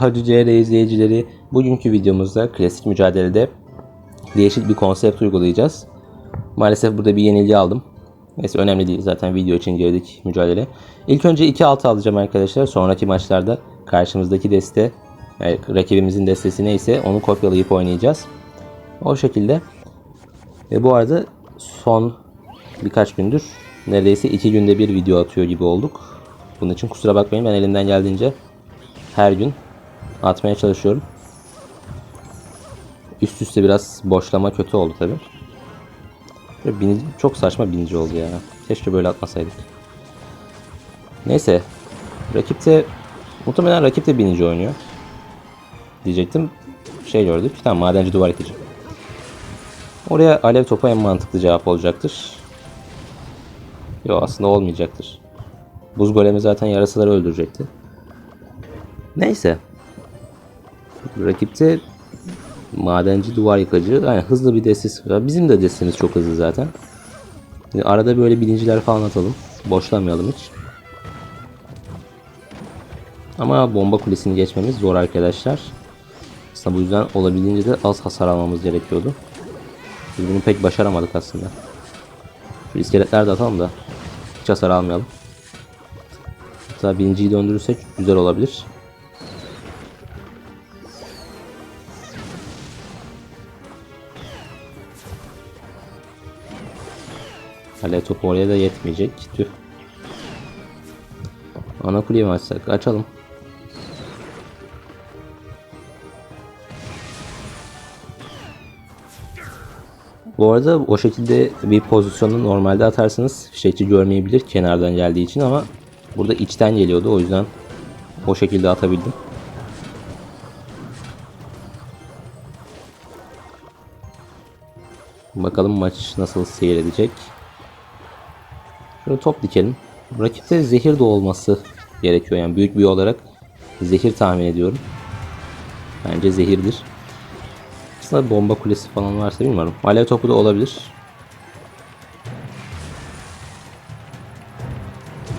Hacı CR izleyicileri bugünkü videomuzda klasik mücadelede değişik bir konsept uygulayacağız. Maalesef burada bir yenilgi aldım. Neyse önemli değil zaten video için girdik mücadele. İlk önce 2-6 alacağım arkadaşlar. Sonraki maçlarda karşımızdaki deste yani rakibimizin destesi neyse onu kopyalayıp oynayacağız. O şekilde. Ve bu arada son birkaç gündür neredeyse iki günde bir video atıyor gibi olduk. Bunun için kusura bakmayın ben elimden geldiğince her gün atmaya çalışıyorum. Üst üste biraz boşlama kötü oldu tabi. Binici, çok saçma binici oldu ya. Keşke böyle atmasaydık. Neyse. Rakip de muhtemelen rakip de binici oynuyor. Diyecektim. Şey gördük. Tamam madenci duvar yıkıcı. Oraya alev topu en mantıklı cevap olacaktır. Yok aslında olmayacaktır. Buz golemi zaten yarasaları öldürecekti. Neyse. Rakipte madenci duvar yıkacı. Yani hızlı bir destesi var. Bizim de destemiz çok hızlı zaten. Yani arada böyle bilinciler falan atalım. Boşlamayalım hiç. Ama bomba kulesini geçmemiz zor arkadaşlar. Aslında bu yüzden olabildiğince de az hasar almamız gerekiyordu. Biz bunu pek başaramadık aslında. Şu iskeletler de atalım da hiç hasar almayalım. Hatta birinciyi döndürürsek güzel olabilir. Alev topu oraya da yetmeyecek. Tüh. Ana kuleyi mi açsak? Açalım. Bu arada o şekilde bir pozisyonu normalde atarsanız fişekçi görmeyebilir kenardan geldiği için ama burada içten geliyordu o yüzden o şekilde atabildim. Bakalım maç nasıl seyredecek. Şöyle top dikelim. Rakipte zehir de olması gerekiyor yani büyük bir olarak zehir tahmin ediyorum. Bence zehirdir. Aslında bomba kulesi falan varsa bilmiyorum. Alev topu da olabilir.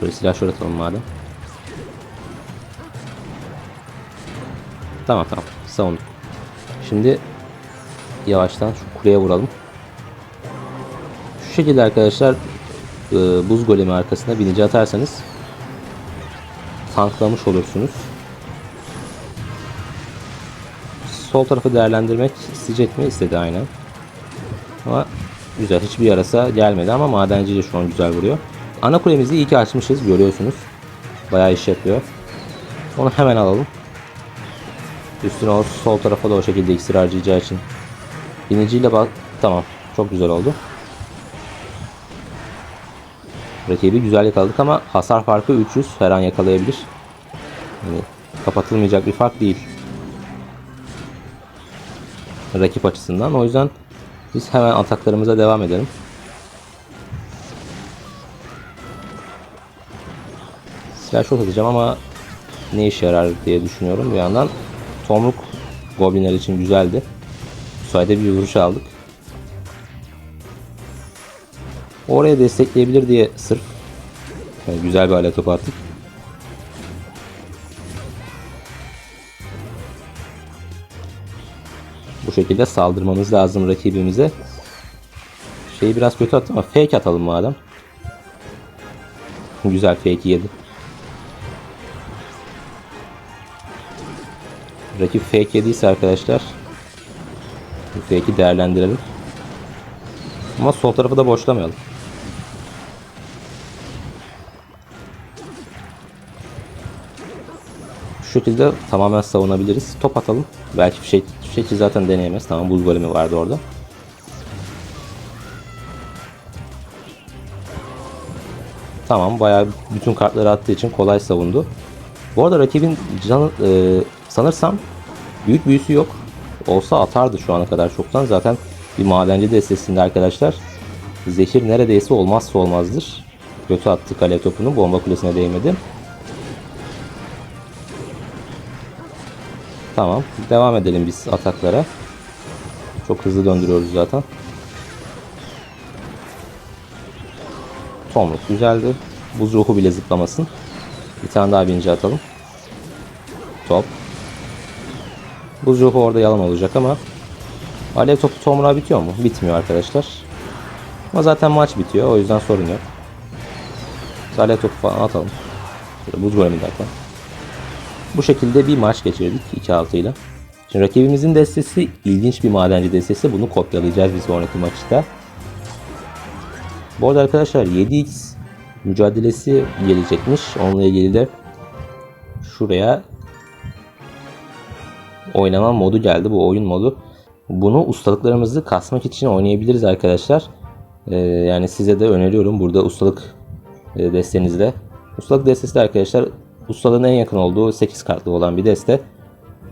Şöyle silah şöyle atalım madem. Tamam tamam savunduk. Şimdi yavaştan şu kuleye vuralım. Şu şekilde arkadaşlar e, buz golemi arkasında binici atarsanız tanklamış olursunuz. Sol tarafı değerlendirmek isteyecek mi? İstedi aynen. Ama güzel. Hiçbir yarasa gelmedi ama madenci de şu an güzel vuruyor. Ana kulemizi iyi ki açmışız. Görüyorsunuz. Bayağı iş yapıyor. Onu hemen alalım. Üstüne o sol tarafa da o şekilde iksir harcayacağı için. Biniciyle bak. Tamam. Çok güzel oldu. Rakibi güzel yakaladık ama hasar farkı 300 her an yakalayabilir. Yani kapatılmayacak bir fark değil. Rakip açısından. O yüzden biz hemen ataklarımıza devam edelim. Silah shot atacağım ama ne işe yarar diye düşünüyorum bir yandan. Tomruk Goblinler için güzeldi. Bu sayede bir vuruş aldık. Oraya destekleyebilir diye sırf yani güzel bir alet topu attık. Bu şekilde saldırmamız lazım rakibimize. Şeyi biraz kötü attım ama fake atalım madem. Güzel fake yedi. Rakip fake yediyse arkadaşlar bu fake'i değerlendirelim. Ama sol tarafı da boşlamayalım. Şekilde tamamen savunabiliriz. Top atalım. Belki fişek, fişekçi zaten deneyemez. Tamam buz golemi vardı orada. Tamam bayağı bütün kartları attığı için kolay savundu. Bu arada rakibin canı e, sanırsam büyük büyüsü yok. Olsa atardı şu ana kadar çoktan. Zaten bir madenci destesinde arkadaşlar zehir neredeyse olmazsa olmazdır. Kötü attı kale topunu. Bomba kulesine değmedi. Tamam. Devam edelim biz ataklara. Çok hızlı döndürüyoruz zaten. Tomruk güzeldi. Buz ruhu bile zıplamasın. Bir tane daha binci atalım. Top. Buz ruhu orada yalan olacak ama Alev topu tomruğa bitiyor mu? Bitmiyor arkadaşlar. Ama zaten maç bitiyor. O yüzden sorun yok. Alev topu falan atalım. Şöyle buz golemi de atalım. Bu şekilde bir maç geçirdik 2-6 ile. Şimdi rakibimizin destesi ilginç bir madenci destesi. Bunu kopyalayacağız bir sonraki maçta. Bu arada arkadaşlar 7x mücadelesi gelecekmiş. Onunla ilgili de şuraya oynama modu geldi. Bu oyun modu. Bunu ustalıklarımızı kasmak için oynayabiliriz arkadaşlar. Ee, yani size de öneriyorum burada ustalık e, destenizde. Ustalık destesi de arkadaşlar ustalığın en yakın olduğu 8 kartlı olan bir deste.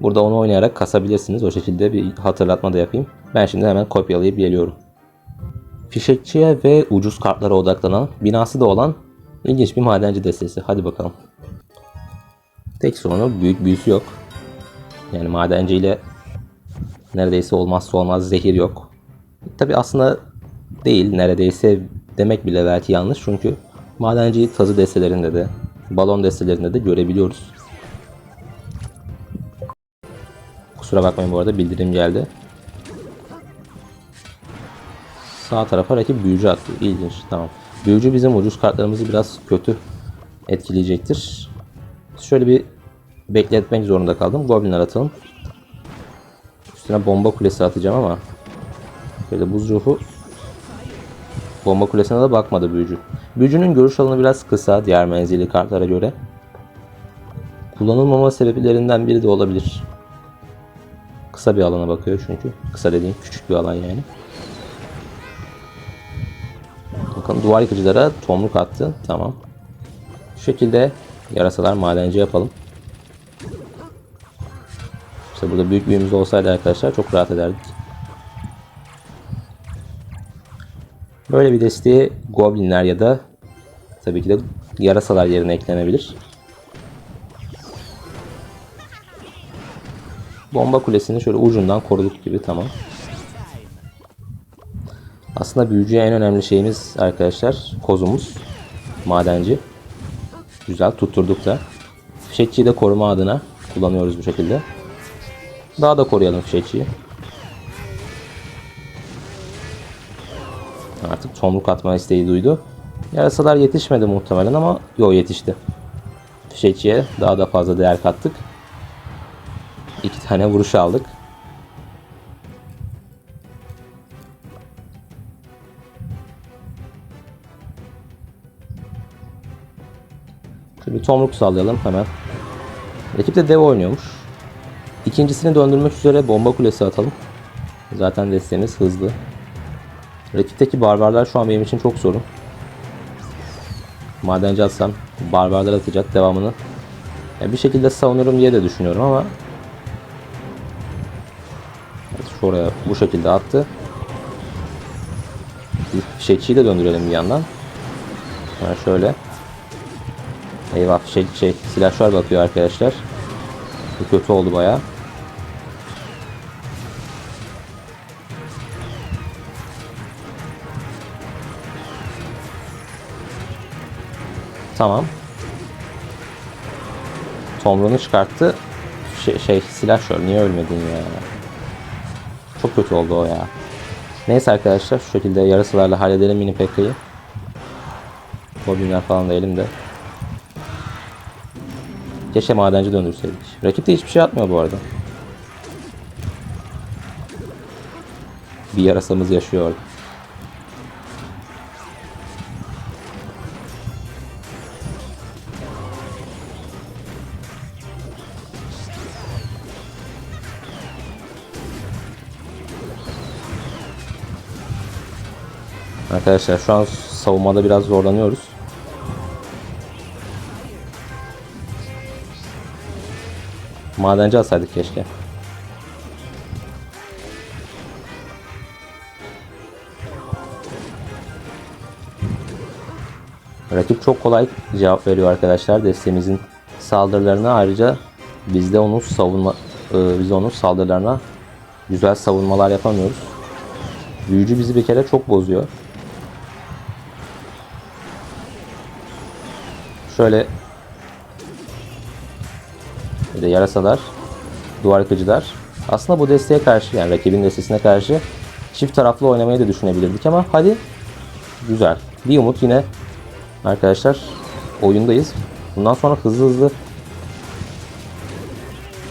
Burada onu oynayarak kasabilirsiniz. O şekilde bir hatırlatma da yapayım. Ben şimdi hemen kopyalayıp geliyorum. Fişekçiye ve ucuz kartlara odaklanan, binası da olan ilginç bir madenci destesi. Hadi bakalım. Tek sorunu büyük büyüsü yok. Yani madenciyle neredeyse olmazsa olmaz zehir yok. Tabi aslında değil neredeyse demek bile belki yanlış çünkü madenciyi tazı destelerinde de balon destelerinde de görebiliyoruz. Kusura bakmayın bu arada bildirim geldi. Sağ tarafa rakip büyücü attı. İlginç. Tamam. Büyücü bizim ucuz kartlarımızı biraz kötü etkileyecektir. Şöyle bir bekletmek zorunda kaldım. Goblinler atalım. Üstüne bomba kulesi atacağım ama böyle buz ruhu bomba kulesine de bakmadı büyücü. Büyücünün görüş alanı biraz kısa diğer menzilli kartlara göre. Kullanılmama sebeplerinden biri de olabilir. Kısa bir alana bakıyor çünkü. Kısa dediğim küçük bir alan yani. Bakın duvar yıkıcılara tomruk attı. Tamam. Şu şekilde yarasalar madenci yapalım. İşte burada büyük büyüğümüz olsaydı arkadaşlar çok rahat ederdik. Böyle bir desteğe goblinler ya da tabii ki de yarasalar yerine eklenebilir. Bomba kulesini şöyle ucundan koruduk gibi tamam. Aslında büyücüye en önemli şeyimiz arkadaşlar kozumuz. Madenci. Güzel tutturduk da. Fişekçiyi de koruma adına kullanıyoruz bu şekilde. Daha da koruyalım fişekçiyi. Artık tomruk atma isteği duydu. Yarasalar yetişmedi muhtemelen ama yo yetişti. Fişekçiye daha da fazla değer kattık. İki tane vuruş aldık. Şimdi tomruk sallayalım hemen. Rakip de dev oynuyormuş. İkincisini döndürmek üzere bomba kulesi atalım. Zaten desteğimiz hızlı. Rakipteki barbarlar şu an benim için çok sorun. Madenci atsam barbarlar atacak devamını. Yani bir şekilde savunurum diye de düşünüyorum ama evet, şuraya bu şekilde attı. Fişekçiyi de döndürelim bir yandan. Yani şöyle. Eyvah şey, şey silahşör bakıyor arkadaşlar. Bu kötü oldu baya. Tamam. Tomruğunu çıkarttı. Şey, şey silahşör niye ölmedin ya? Çok kötü oldu o ya. Neyse arkadaşlar şu şekilde yarısılarla halledelim mini pekka'yı. Goblinler falan da elimde. Keşke madenci döndürseydik. Rakip de hiçbir şey atmıyor bu arada. Bir yarasamız yaşıyor orada. Arkadaşlar şu an savunmada biraz zorlanıyoruz. Madenci alsaydık keşke. Rakip çok kolay cevap veriyor arkadaşlar desteğimizin saldırılarına ayrıca biz de onun savunma e, biz onun saldırılarına güzel savunmalar yapamıyoruz. Büyücü bizi bir kere çok bozuyor. Şöyle de yarasalar, duvar yıkıcılar. Aslında bu desteğe karşı yani rakibin destesine karşı çift taraflı oynamayı da düşünebilirdik ama hadi güzel. Bir umut yine arkadaşlar oyundayız. Bundan sonra hızlı hızlı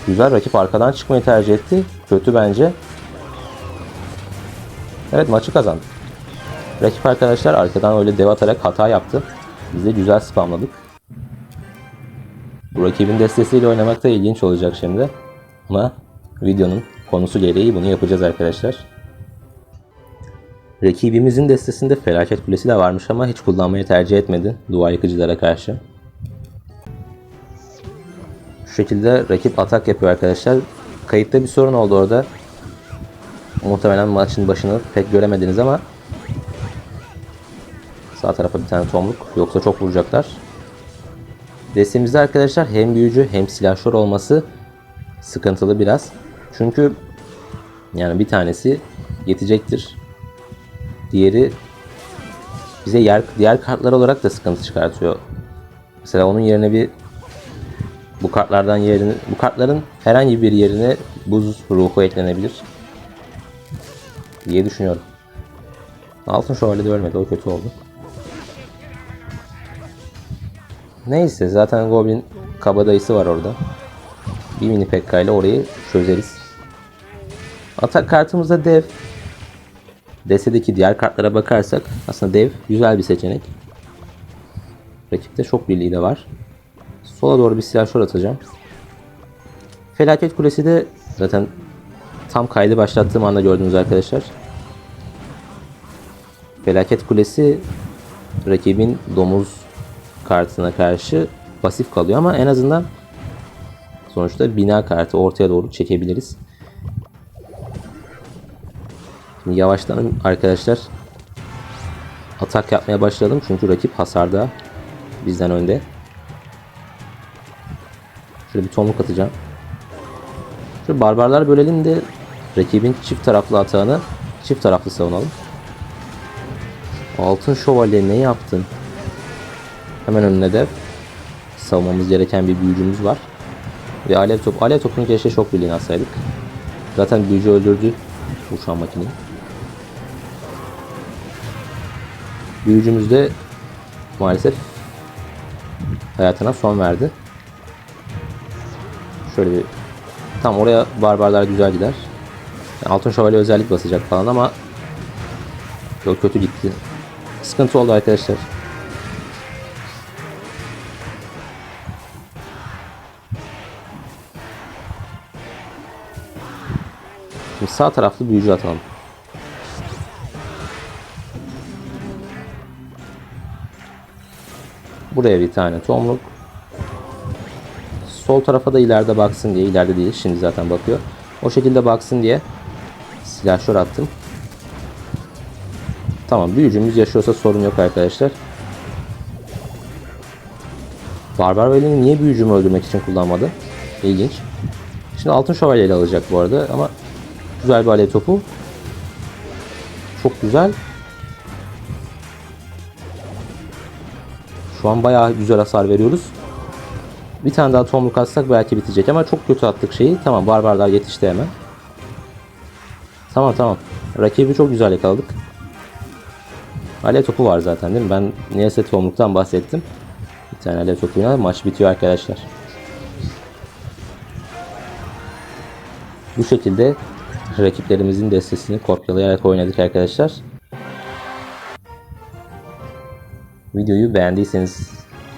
güzel rakip arkadan çıkmayı tercih etti. Kötü bence. Evet maçı kazandık. Rakip arkadaşlar arkadan öyle dev atarak hata yaptı. Biz de güzel spamladık. Bu rakibin destesiyle oynamak da ilginç olacak şimdi. Ama videonun konusu gereği bunu yapacağız arkadaşlar. Rakibimizin destesinde felaket kulesi de varmış ama hiç kullanmayı tercih etmedi duvar yıkıcılara karşı. Şu şekilde rakip atak yapıyor arkadaşlar. Kayıtta bir sorun oldu orada. Muhtemelen maçın başını pek göremediniz ama sağ tarafa bir tane tomruk yoksa çok vuracaklar. Destemizde arkadaşlar hem büyücü hem silahşör olması sıkıntılı biraz. Çünkü yani bir tanesi yetecektir. Diğeri bize yer, diğer kartlar olarak da sıkıntı çıkartıyor. Mesela onun yerine bir bu kartlardan yerini bu kartların herhangi bir yerine buz ruhu eklenebilir diye düşünüyorum. Altın şövalye de ölmedi o kötü oldu. Neyse zaten Goblin kabadayısı var orada. Bir mini pekka ile orayı çözeriz. Atak kartımızda dev. Destedeki diğer kartlara bakarsak aslında dev güzel bir seçenek. Rakipte şok birliği de var. Sola doğru bir silahşör atacağım. Felaket kulesi de zaten tam kaydı başlattığım anda gördünüz arkadaşlar. Felaket kulesi rakibin domuz kartına karşı pasif kalıyor ama en azından sonuçta bina kartı ortaya doğru çekebiliriz. Şimdi yavaştan arkadaşlar atak yapmaya başladım çünkü rakip hasarda bizden önde. Şöyle bir tomruk atacağım. Şu barbarlar bölelim de rakibin çift taraflı atağını çift taraflı savunalım. Altın şövalye ne yaptın? Hemen önüne de savunmamız gereken bir büyücümüz var. Ve alev top. Alev topunu keşke şok birliğine atsaydık. Zaten büyücü öldürdü uçan makineyi. Büyücümüz de maalesef hayatına son verdi. Şöyle bir tam oraya barbarlar güzel gider. Yani altın şövalye özellik basacak falan ama çok kötü gitti. Sıkıntı oldu arkadaşlar. Sağ taraflı büyücü atalım. Buraya bir tane tomruk. Sol tarafa da ileride baksın diye. ileride değil şimdi zaten bakıyor. O şekilde baksın diye silahşör attım. Tamam büyücümüz yaşıyorsa sorun yok arkadaşlar. Barbar Veli'ni niye büyücümü öldürmek için kullanmadı? İlginç. Şimdi altın şövalye ile alacak bu arada ama güzel bir alev topu. Çok güzel. Şu an bayağı güzel hasar veriyoruz. Bir tane daha tomruk atsak belki bitecek ama çok kötü attık şeyi. Tamam barbarlar yetişti hemen. Tamam tamam. Rakibi çok güzel yakaladık. Alev topu var zaten değil mi? Ben niyeyse tomruktan bahsettim. Bir tane alev topuyla maç bitiyor arkadaşlar. Bu şekilde rakiplerimizin destesini kopyalayarak oynadık arkadaşlar. Videoyu beğendiyseniz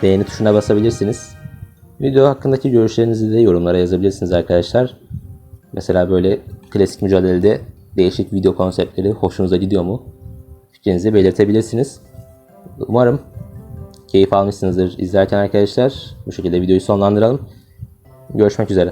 beğeni tuşuna basabilirsiniz. Video hakkındaki görüşlerinizi de yorumlara yazabilirsiniz arkadaşlar. Mesela böyle klasik mücadelede değişik video konseptleri hoşunuza gidiyor mu? Fikrinizi belirtebilirsiniz. Umarım keyif almışsınızdır izlerken arkadaşlar. Bu şekilde videoyu sonlandıralım. Görüşmek üzere.